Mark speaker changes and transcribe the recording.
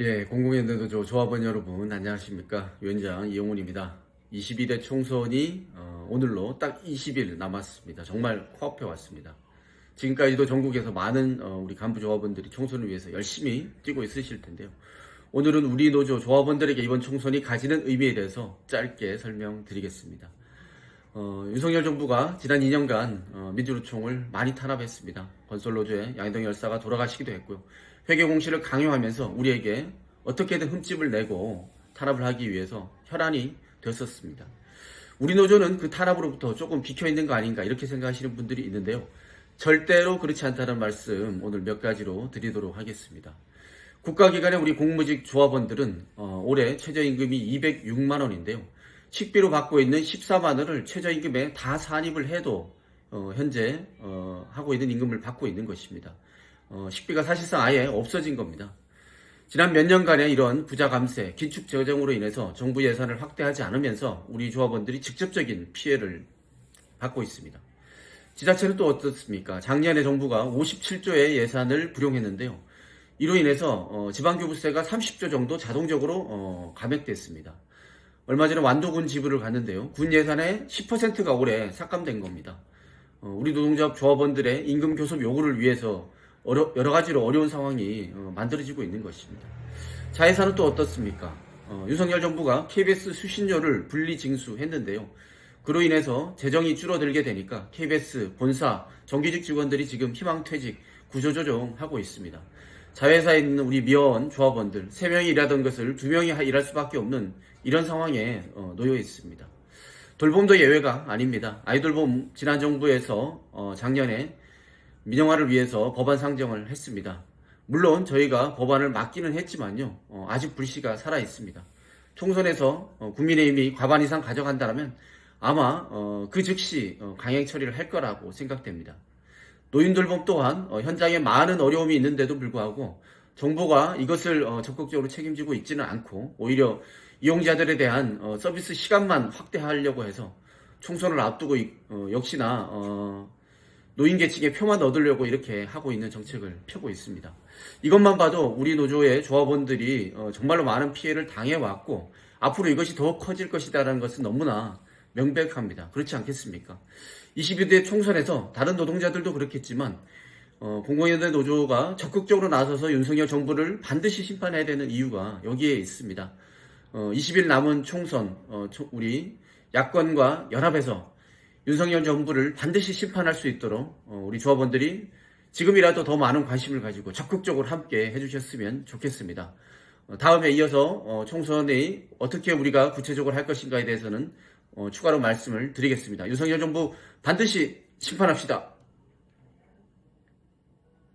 Speaker 1: 예, 공공연대노조 조합원 여러분 안녕하십니까 위원장 이용훈입니다. 22대 총선이 어, 오늘로 딱 20일 남았습니다. 정말 코앞에 왔습니다. 지금까지도 전국에서 많은 어, 우리 간부 조합원들이 총선을 위해서 열심히 뛰고 있으실 텐데요. 오늘은 우리 노조 조합원들에게 이번 총선이 가지는 의미에 대해서 짧게 설명드리겠습니다. 어, 윤석열 정부가 지난 2년간 어, 민주노총을 많이 탄압했습니다. 건설노조의 양희동 열사가 돌아가시기도 했고요. 회계 공시를 강요하면서 우리에게 어떻게든 흠집을 내고 탄압을 하기 위해서 혈안이 됐었습니다. 우리 노조는 그 탄압으로부터 조금 비켜 있는 거 아닌가 이렇게 생각하시는 분들이 있는데요. 절대로 그렇지 않다는 말씀 오늘 몇 가지로 드리도록 하겠습니다. 국가기관의 우리 공무직 조합원들은 어, 올해 최저임금이 206만 원인데요. 식비로 받고 있는 14만 원을 최저임금에 다 산입을 해도 어, 현재 어, 하고 있는 임금을 받고 있는 것입니다. 어, 식비가 사실상 아예 없어진 겁니다. 지난 몇 년간의 이런 부자 감세, 기축 재정으로 인해서 정부 예산을 확대하지 않으면서 우리 조합원들이 직접적인 피해를 받고 있습니다. 지자체는 또 어떻습니까? 작년에 정부가 57조의 예산을 불용했는데요. 이로 인해서 어, 지방교부세가 30조 정도 자동적으로 어, 감액됐습니다. 얼마 전에 완도군 지부를 갔는데요. 군 예산의 10%가 올해 삭감된 겁니다. 어, 우리 노동조합 조합원들의 임금 교섭 요구를 위해서 어려- 여러 가지로 어려운 상황이 어, 만들어지고 있는 것입니다. 자회사는 또 어떻습니까? 어, 윤석열 정부가 KBS 수신료를 분리 징수했는데요. 그로 인해서 재정이 줄어들게 되니까 KBS 본사 정규직 직원들이 지금 희망퇴직 구조조정하고 있습니다. 자회사에 있는 우리 미화원 조합원들 3명이 일하던 것을 2명이 일할 수밖에 없는 이런 상황에 어, 놓여 있습니다. 돌봄도 예외가 아닙니다. 아이돌봄 지난 정부에서 어, 작년에 민영화를 위해서 법안 상정을 했습니다. 물론 저희가 법안을 맡기는 했지만요. 어, 아직 불씨가 살아 있습니다. 총선에서 어, 국민의힘이 과반 이상 가져간다면 아마 어, 그 즉시 어, 강행 처리를 할 거라고 생각됩니다. 노인돌봄 또한 어, 현장에 많은 어려움이 있는데도 불구하고 정부가 이것을 어, 적극적으로 책임지고 있지는 않고 오히려 이용자들에 대한 어, 서비스 시간만 확대하려고 해서 총선을 앞두고 이- 어, 역시나 어, 노인 계층의 표만 얻으려고 이렇게 하고 있는 정책을 펴고 있습니다. 이것만 봐도 우리 노조의 조합원들이 어, 정말로 많은 피해를 당해왔고 앞으로 이것이 더 커질 것이다라는 것은 너무나 명백합니다. 그렇지 않겠습니까? 22대 총선에서 다른 노동자들도 그렇겠지만 어, 공공연대 노조가 적극적으로 나서서 윤석열 정부를 반드시 심판해야 되는 이유가 여기에 있습니다. 어, 20일 남은 총선 어, 초- 우리 야권과 연합해서 윤석열 정부를 반드시 심판할 수 있도록 어, 우리 조합원들이 지금이라도 더 많은 관심을 가지고 적극적으로 함께 해주셨으면 좋겠습니다. 어, 다음에 이어서 어, 총선이 어떻게 우리가 구체적으로 할 것인가에 대해서는 어, 추가로 말씀을 드리겠습니다. 윤석열 정부 반드시 심판합시다.